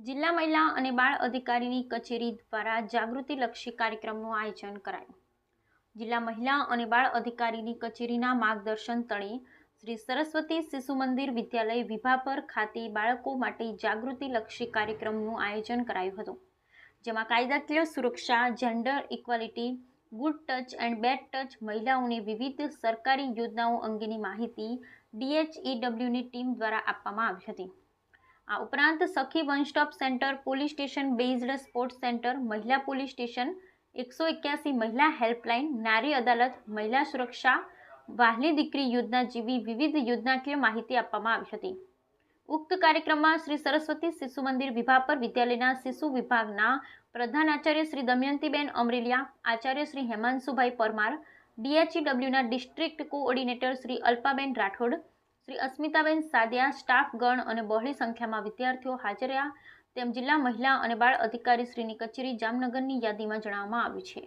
જિલ્લા મહિલા અને બાળ અધિકારીની કચેરી દ્વારા જાગૃતિલક્ષી કાર્યક્રમનું આયોજન કરાયું. જિલ્લા મહિલા અને બાળ અધિકારીની કચેરીના માર્ગદર્શન તળે શ્રી સરસ્વતી શિશુ મંદિર વિદ્યાલય વિભાપર ખાતે બાળકો માટે જાગૃતિલક્ષી કાર્યક્રમનું આયોજન કરાયું હતું, જેમાં કાયદાકીય સુરક્ષા gender equality good touch and bad touch મહિલાઓને વિવિધ સરકારી યોજનાઓ અંગેની માહિતી ડીએચઈડબ્લ્યુની ટીમ દ્વારા આપવામાં આવી હતી. આ ઉપરાંત Sakhi one stop centre, police station, based sports centre, મહિલા પોલીસ સ્ટેશન, એકસો એક્યાસી મહિલા હેલ્પલાઇન, નારી અદાલત, મહિલા સુરક્ષા, વાહલી દીકરી યોજના જેવી વિવિધ યોજનાકીય માહિતી આપવામાં આવી હતી. ઉક્ત કાર્યક્રમમાં શ્રી સરસ્વતી શિશુ મંદિર વિભાપર વિદ્યાલયના શિશુ વિભાગના પ્રધાન આચાર્ય શ્રી દમયંતીબેન અમરેલિયા, આચાર્ય શ્રી હેમાંશુભાઈ પરમાર, ડીએચઈડબ્લ્યુના ડિસ્ટ્રિક્ટ કોઓર્ડિનેટર શ્રી અલ્પાબેન રાઠોડ શ્રી અસ્મિતાબેન સાદિયા સ્ટાફગણ અને બહોળી સંખ્યામાં વિદ્યાર્થીઓ હાજર રહ્યા. તેમ જિલ્લા મહિલા અને બાળ અધિકારી શ્રીની કચેરી જામનગરની યાદીમાં જણાવવામાં આવ્યું છે.